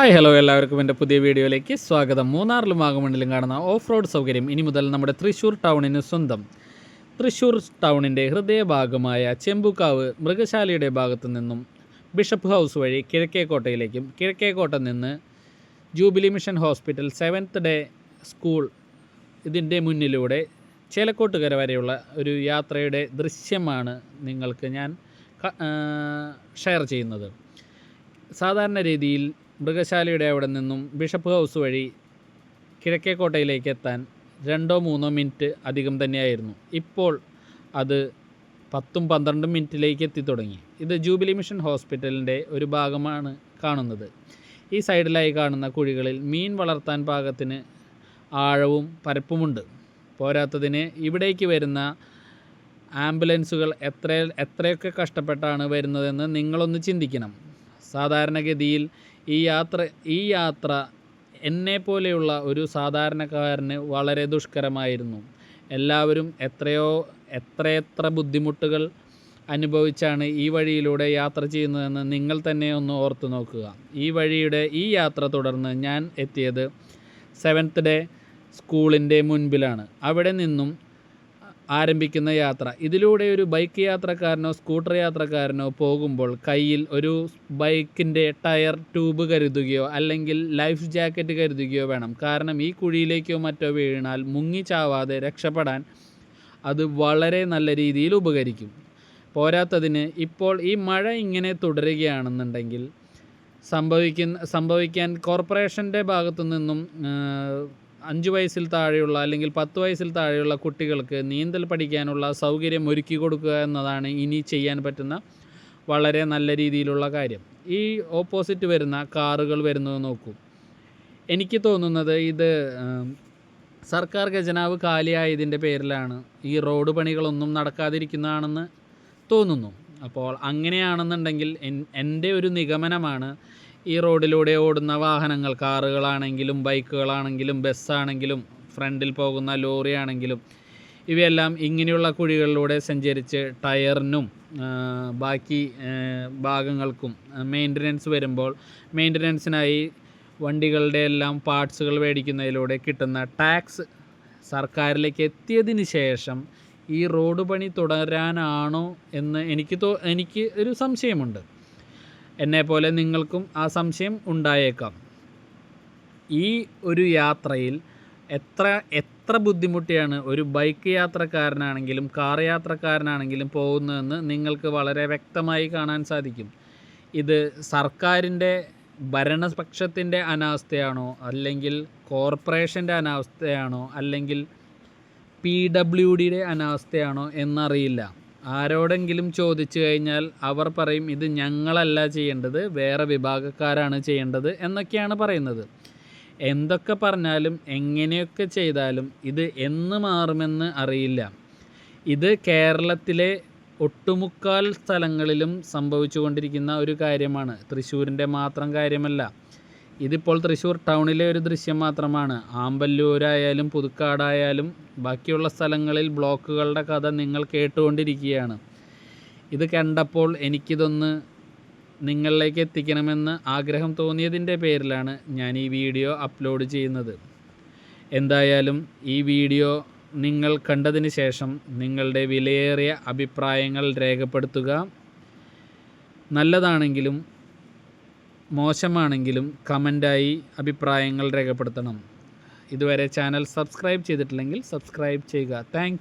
Hi hello എല്ലാവർക്കും. എന്റെ പുതിയ വീഡിയോയിലേക്ക് സ്വാഗതം. മൂന്നാറിലും വാഗമണ്ണിലും കാണുന്ന ഓഫ് റോഡ് സൗകര്യം ഇനി മുതൽ നമ്മുടെ തൃശ്ശൂർ ടൗണിന് സ്വന്തം. തൃശ്ശൂർ ടൗണിന്റെ ഹൃദയഭാഗമായ ചെമ്പുക്കാവ് മൃഗശാലയുടെ ഭാഗത്തു നിന്നും ബിഷപ്പ് ഹൗസ് വഴി കിഴക്കേക്കോട്ടയിലേക്കും കിഴക്കേക്കോട്ട നിന്ന് Jubilee Mission hospital seventh day school ഇതിന്റെ മുന്നിലൂടെ ചേലക്കോട്ടുകര വരെയുള്ള ഒരു യാത്രയുടെ ദൃശ്യമാണ് നിങ്ങൾക്ക് ഞാൻ ഷെയർ ചെയ്യുന്നത്. സാധാരണ രീതിയിൽ മൃഗശാലയുടെ അവിടെ നിന്നും ബിഷപ്പ് ഹൗസ് വഴി കിഴക്കേക്കോട്ടയിലേക്ക് എത്താൻ രണ്ടോ മൂന്നോ മിനിറ്റ് അധികം തന്നെയായിരുന്നു. ഇപ്പോൾ അത് പത്തും പന്ത്രണ്ടും മിനിറ്റിലേക്ക് എത്തി തുടങ്ങി. ഇത് ജൂബിലി മിഷൻ ഹോസ്പിറ്റലിന്റെ ഒരു ഭാഗമാണ് കാണുന്നത്. ഈ സൈഡിലായി കാണുന്ന കുഴികളിൽ മീൻ വളർത്താൻ പാകത്തിന് ആഴവും പരപ്പുമുണ്ട്. പോരാത്തതിന് ഇവിടേക്ക് വരുന്ന ആംബുലൻസുകൾ എത്ര എത്രയൊക്കെ കഷ്ടപ്പെട്ടാണ് വരുന്നതെന്ന് നിങ്ങളൊന്ന് ചിന്തിക്കണം. സാധാരണഗതിയിൽ ഈ യാത്ര ഈ യാത്ര എന്നെ പോലെയുള്ള ഒരു സാധാരണക്കാരന് വളരെ ദുഷ്കരമായിരുന്നു. എല്ലാവരും എത്രയോ എത്രയെത്ര ബുദ്ധിമുട്ടുകൾ അനുഭവിച്ചാണ് ഈ വഴിയിലൂടെ യാത്ര ചെയ്യുന്നതെന്ന് നിങ്ങൾ തന്നെ ഒന്ന് ഓർത്തു നോക്കുക. ഈ വഴിയുടെ ഈ യാത്ര തുടർന്ന് ഞാൻ എത്തിയത് സെവൻത്ത് ഡേ സ്കൂളിന്റെ മുൻപിലാണ്. അവിടെ നിന്നും ആരംഭിക്കുന്ന യാത്ര. ഇതിലൂടെ ഒരു ബൈക്ക് യാത്രക്കാരനോ സ്കൂട്ടർ യാത്രക്കാരനോ പോകുമ്പോൾ കയ്യിൽ ഒരു ബൈക്കിന്റെ ടയർ ട്യൂബ് കരുതുകയോ അല്ലെങ്കിൽ ലൈഫ് ജാക്കറ്റ് കരുതുകയോ വേണം. കാരണം ഈ കുഴിയിലേക്കോ മറ്റോ വീണാൽ മുങ്ങി ചാവാതെ രക്ഷപ്പെടാൻ അത് വളരെ നല്ല രീതിയിൽ ഉപകരിക്കും. പോരാത്തതിന് ഇപ്പോൾ ഈ മഴ ഇങ്ങനെ തുടരുകയാണെന്നുണ്ടെങ്കിൽ സംഭവിക്കുന്ന സംഭവിക്കാൻ കോർപ്പറേഷന്റെ ഭാഗത്തു നിന്നും അഞ്ച് വയസ്സിൽ താഴെയുള്ള അല്ലെങ്കിൽ പത്ത് വയസ്സിൽ താഴെയുള്ള കുട്ടികൾക്ക് നീന്തൽ പഠിക്കാനുള്ള സൗകര്യം ഒരുക്കി കൊടുക്കുക എന്നതാണ് ഇനി ചെയ്യാൻ പറ്റുന്ന വളരെ നല്ല രീതിയിലുള്ള കാര്യം. ഈ ഓപ്പോസിറ്റ് വരുന്ന കാറുകൾ വരുന്നത് നോക്കൂ. എനിക്ക് തോന്നുന്നത് ഇത് സർക്കാർ ഖജനാവ് കാലിയായതിന്റെ പേരിലാണ് ഈ റോഡ് പണികളൊന്നും നടക്കാതിരിക്കുന്നതാണെന്ന് തോന്നുന്നു. അപ്പോൾ അങ്ങനെയാണെന്നുണ്ടെങ്കിൽ എൻ- എന്റെ ഒരു നിഗമനമാണ് ഈ റോഡിലൂടെ ഓടുന്ന വാഹനങ്ങൾ കാറുകളാണെങ്കിലും ബൈക്കുകളാണെങ്കിലും ബസ്സാണെങ്കിലും ഫ്രണ്ടിൽ പോകുന്ന ലോറി ആണെങ്കിലും ഇവയെല്ലാം ഇങ്ങനെയുള്ള കുഴികളിലൂടെ സഞ്ചരിച്ച് ടയറിനും ബാക്കി ഭാഗങ്ങൾക്കും മെയിന്റനൻസ് വരുമ്പോൾ മെയിന്റനൻസിനായി വണ്ടികളുടെ എല്ലാം പാർട്സുകൾ മേടിക്കുന്നതിലൂടെ കിട്ടുന്ന ടാക്സ് സർക്കാരിലേക്ക് എത്തിയതിന് ശേഷം ഈ റോഡ് പണി തുടരാനാണോ എന്ന് എനിക്ക് തോ എനിക്ക് ഒരു സംശയമുണ്ട്. എന്നെപ്പോലെ നിങ്ങൾക്കും ആ സംശയം ഉണ്ടായേക്കാം. ഈ ഒരു യാത്രയിൽ എത്ര എത്ര ബുദ്ധിമുട്ടിയാണ് ഒരു ബൈക്ക് യാത്രക്കാരനാണെങ്കിലും കാർ യാത്രക്കാരനാണെങ്കിലും പോകുന്നതെന്ന് നിങ്ങൾക്ക് വളരെ വ്യക്തമായി കാണാൻ സാധിക്കും. ഇത് സർക്കാരിന്റെ ഭരണപക്ഷത്തിന്റെ അനാവസ്ഥയാണോ അല്ലെങ്കിൽ കോർപ്പറേഷന്റെ അനാവസ്ഥയാണോ അല്ലെങ്കിൽ പി ഡബ്ല്യു ഡിയുടെ അനാവസ്ഥയാണോ എന്നറിയില്ല. ആരോടെങ്കിലും ചോദിച്ചു കഴിഞ്ഞാൽ അവർ പറയും ഇത് ഞങ്ങളല്ല ചെയ്യേണ്ടത് വേറെ വിഭാഗക്കാരാണ് ചെയ്യേണ്ടത് എന്നൊക്കെയാണ് പറയുന്നത്. എന്തൊക്കെ പറഞ്ഞാലും എങ്ങനെയൊക്കെ ചെയ്താലും ഇത് എന്ന് മാറുമെന്ന് അറിയില്ല. ഇത് കേരളത്തിലെ ഒട്ടുമുക്കാൽ സ്ഥലങ്ങളിലും സംഭവിച്ചുകൊണ്ടിരിക്കുന്ന ഒരു കാര്യമാണ്. തൃശ്ശൂരിന്റെ മാത്രം കാര്യമല്ല. ഇതിപ്പോൾ തൃശ്ശൂർ ടൗണിലെ ഒരു ദൃശ്യം മാത്രമാണ്. ആമ്പല്ലൂരായാലും പുതുക്കാടായാലും ബാക്കിയുള്ള സ്ഥലങ്ങളിൽ ബ്ലോക്കുകളുടെ കഥ നിങ്ങൾ കേട്ടുകൊണ്ടിരിക്കുകയാണ്. ഇത് കണ്ടപ്പോൾ എനിക്കിതൊന്ന് നിങ്ങളിലേക്ക് എത്തിക്കണമെന്ന് ആഗ്രഹം തോന്നിയതിന്റെ പേരിലാണ് ഞാൻ ഈ വീഡിയോ അപ്ലോഡ് ചെയ്യുന്നത്. എന്തായാലും ഈ വീഡിയോ നിങ്ങൾ കണ്ടതിന് ശേഷം നിങ്ങളുടെ വിലയേറിയ അഭിപ്രായങ്ങൾ രേഖപ്പെടുത്തുക. നല്ലതാണെങ്കിലും മോശമാണെങ്കിലും കമന്റായി അഭിപ്രായങ്ങൾ രേഖപ്പെടുത്തണം. ഇതുവരെ ചാനൽ സബ്സ്ക്രൈബ് ചെയ്തിട്ടില്ലെങ്കിൽ സബ്സ്ക്രൈബ് ചെയ്യുക. താങ്ക്